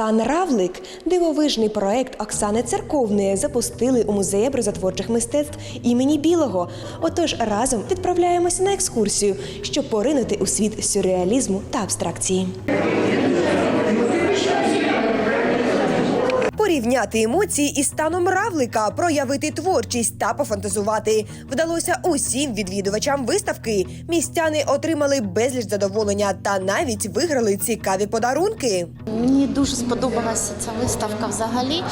Стан Равлик дивовижний проект Оксани Церковної запустили у музеї образотворчих мистецтв імені Білого. Отож, разом відправляємося на екскурсію, щоб поринути у світ сюрреалізму та абстракції. Порівняти емоції із станом равлика, проявити творчість та пофантазувати вдалося усім відвідувачам виставки. Містяни отримали безліч задоволення та навіть виграли цікаві подарунки. Мені дуже сподобалася ця виставка взагалі.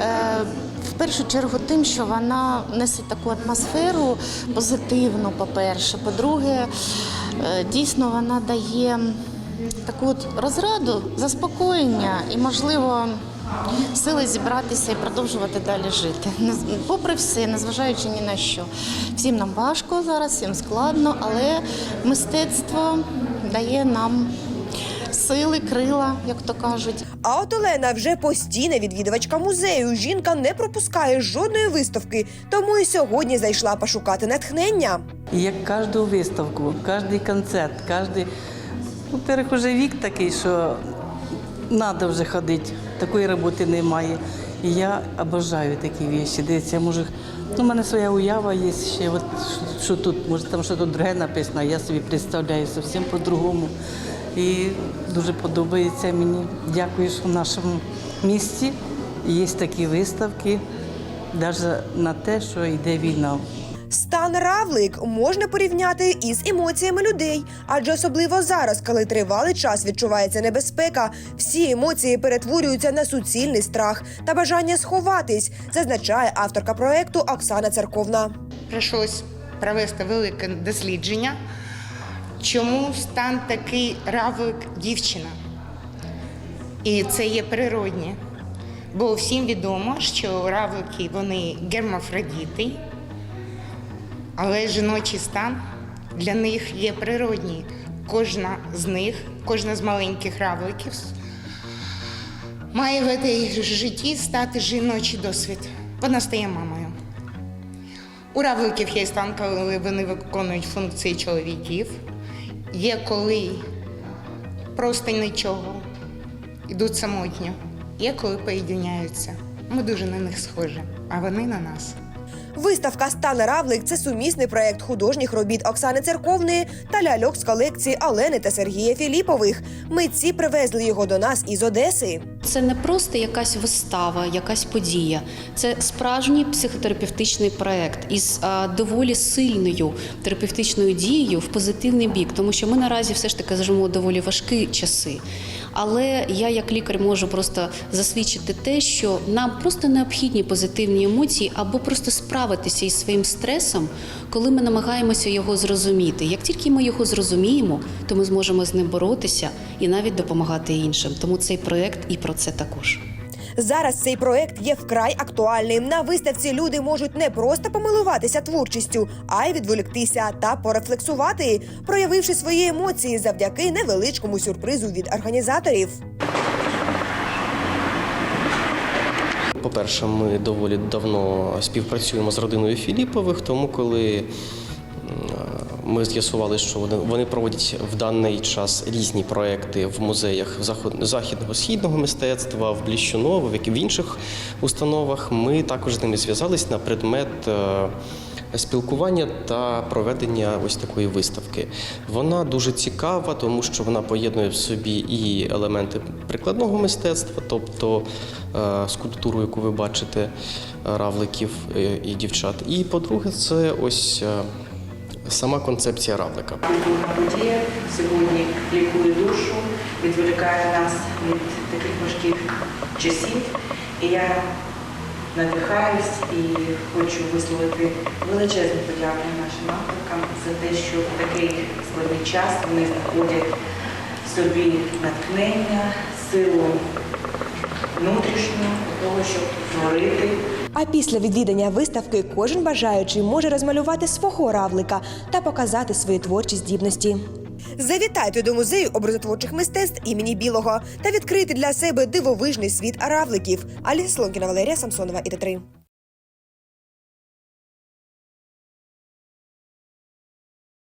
Е, В першу чергу тим, що вона несе таку атмосферу позитивну, по-перше. По-друге, е, дійсно вона дає таку от розраду, заспокоєння і, можливо, сили зібратися і продовжувати далі жити. Попри все, незважаючи ні на що. Всім нам важко зараз, всім складно, але мистецтво дає нам сили, крила, як то кажуть. А от Олена вже постійна відвідувачка музею. Жінка не пропускає жодної виставки, тому і сьогодні зайшла пошукати натхнення. Як кожну виставку, кожен концерт, кожен. Во-первых, уже вік такий, що треба вже ходити, такої роботи немає. І я обожаю такі речі. Дивіться, я. Ну, у мене своя уява є ще, от, що, що тут, може там щось друге написано, я собі представляю зовсім по-другому. І дуже подобається мені. Дякую, що в нашому місті є такі виставки, навіть на те, що йде війна. Стан равлик можна порівняти із емоціями людей, адже особливо зараз, коли тривалий час відчувається небезпека, всі емоції перетворюються на суцільний страх та бажання сховатись, зазначає авторка проекту Оксана Церковна. прийшлось провести велике дослідження, чому стан такий равлик дівчина. І це є природнє. Бо всім відомо, що равлики вони гермафродіти, але жіночий стан для них є природній. Кожна з них, кожна з маленьких равликів має в цій житті стати жіночий досвід. Вона стає мамою. У равликів є стан, коли вони виконують функції чоловіків. Є коли просто нічого, йдуть самотньо. Є коли поєдиняються. Ми дуже на них схожі, а вони на нас. Виставка Стан Равлик це сумісний проект художніх робіт Оксани Церковної та ляльок з колекції Олени та Сергія Філіпових. Митці привезли його до нас із Одеси. Це не просто якась вистава, якась подія. Це справжній психотерапевтичний проект із доволі сильною терапевтичною дією в позитивний бік, тому що ми наразі все ж таки живемо доволі важкі часи. Але я, як лікар, можу просто засвідчити те, що нам просто необхідні позитивні емоції або просто справитися із своїм стресом, коли ми намагаємося його зрозуміти. Як тільки ми його зрозуміємо, то ми зможемо з ним боротися і навіть допомагати іншим. Тому цей проект і про це також. Зараз цей проект є вкрай актуальним. На виставці люди можуть не просто помилуватися творчістю, а й відволіктися та порефлексувати, проявивши свої емоції завдяки невеличкому сюрпризу від організаторів. По-перше, ми доволі давно співпрацюємо з родиною Філіпових, тому коли ми з'ясували, що вони, проводять в даний час різні проекти в музеях західного східного мистецтва, в Бліщуново, в інших установах. Ми також з ними зв'язались на предмет. е, Спілкування та проведення ось такої виставки. Вона дуже цікава, тому що вона поєднує в собі і елементи прикладного мистецтва, тобто е, скульптуру, яку ви бачите, равликів е, і дівчат. І по-друге, це ось сама концепція равлика. Подія сьогодні лікує душу, відволікає нас від таких важких часів. І я надихаюсь і хочу висловити величезну подяку нашим авторкам за те, що в такий складний час вони знаходять собі натхнення, силу внутрішню для того, щоб творити. А після відвідання виставки кожен бажаючий може розмалювати свого равлика та показати свої творчі здібності. Завітайте до музею образотворчих мистецтв імені Білого та відкрити для себе дивовижний світ равликів. Аліс Лонкіна, Валерія Самсонова і Т3.